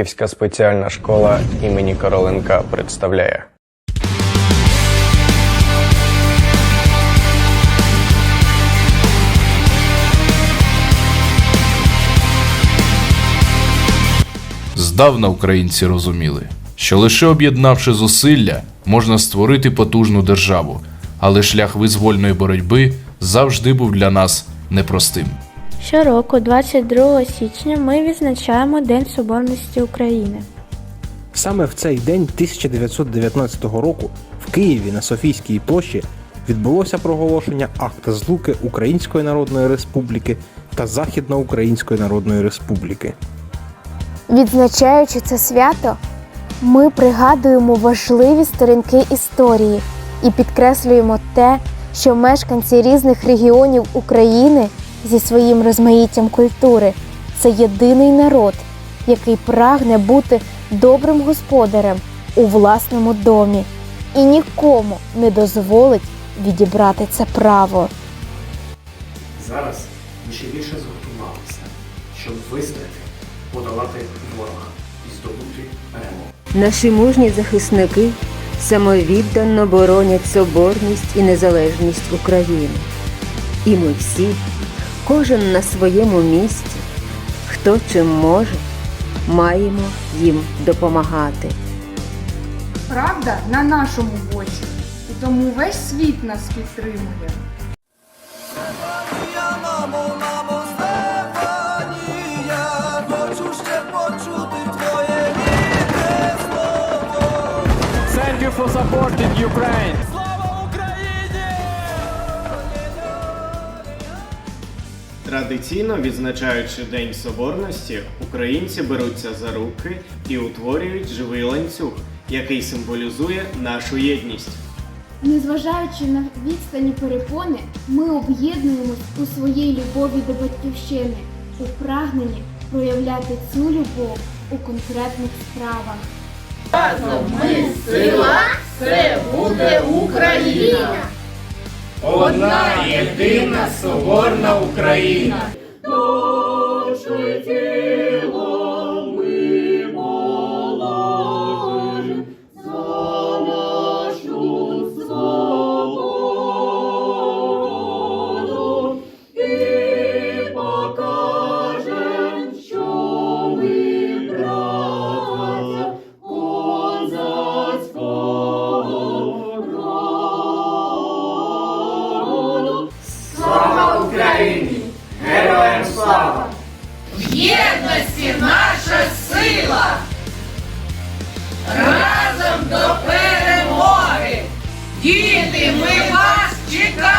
Харківська спеціальна школа імені Короленка представляє. Здавна українці розуміли, що лише об'єднавши зусилля, можна створити потужну державу, але шлях визвольної боротьби завжди був для нас непростим. Щороку, 22 січня, ми відзначаємо День Соборності України. Саме в цей день 1919 року в Києві на Софійській площі відбулося проголошення акта злуки Української Народної Республіки та Західноукраїнської Народної Республіки. Відзначаючи це свято, ми пригадуємо важливі сторінки історії і підкреслюємо те, що мешканці різних регіонів України зі своїм розмаїттям культури це єдиний народ, який прагне бути добрим господарем у власному домі і нікому не дозволить відібрати це право. Зараз ми ще більше згуртувалися, щоб вистояти, подолати ворога і здобути перемогу. Наші мужні захисники самовіддано боронять соборність і незалежність України. І ми всі, кожен на своєму місці, хто чим може, маємо їм допомагати. Правда на нашому боці, і тому весь світ нас підтримує. Thank you for supporting Ukraine. Традиційно відзначаючи День Соборності, українці беруться за руки і утворюють живий ланцюг, який символізує нашу єдність. Незважаючи на відстані перепони, ми об'єднуємось у своїй любові до батьківщини, у прагненні проявляти цю любов у конкретних справах. Одна єдина соборна Україна. Єдності наша сила! Разом до перемоги! Діти, ми вас чекаємо!